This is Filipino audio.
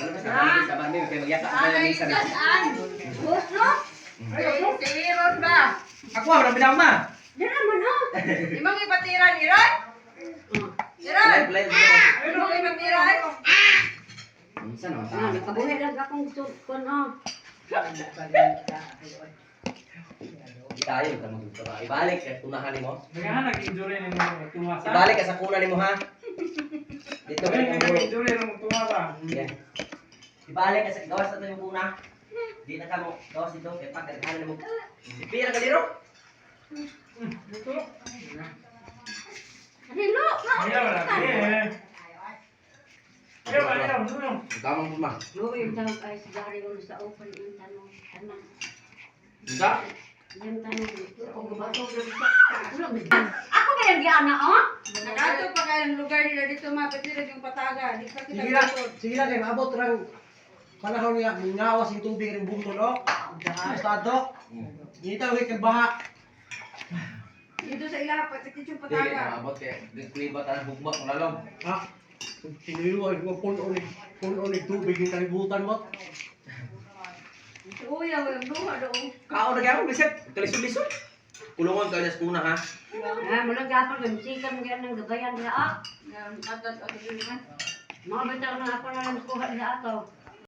Ano ka sa sa bandi kay magyaka ka ng misa. Saan? Gusto? Tiron ba? Ako wala bilang ma. Dira man oh. Imong ipatiran iran? Iran! Play Imong ipatiran? Minsan naman Ah, ta. nakabuhi lang akong sukon oh. Itayo ka magturo. Ibalik ka tunahan nimo. Nagahan nag-injury ni mo. Ibalik ka sa kuna nimo ha. Dito ka Kaya nag-injury ni mo tumasa. Yan. Ibalik ka sa gawas na yung kuna. Di na ka mo gawas dito kay pagkakahan mo. Pira ka diro. Ito. Rilo, Ayaw wala. Eh. Ayaw ayaw. Ayaw. Tamang ma. Luwi daw ay sigari ulo sa open yung tanong. Tanong. Isa. Yung tanong. Kung gumato Ako ba yung giana oh? Nagato pa kayo ng lugar nila dito mapatiran yung pataga. Di pa kita Sige lang, sige lang kay maabot rang panahon niya mingawas yung tubig ring bungtol oh. Estado. Dito kay baha. Dito sa ila patikit yung Dili pataga. na abot kay gagkulibat ang bugmak ng lalong. Ha? Siniluan ko puno ni puno ni tubig yung kalibutan mo. Uy, ang luha doon. Kao na gyapon bisit. Kalisod-lisod. Kulungon ka sa kuna ha. Ah, mula gapon yung sikan nga ng gabayan niya ah. Yan, katat at yun man. Mga bitaw na ako na lang kuha niya ato.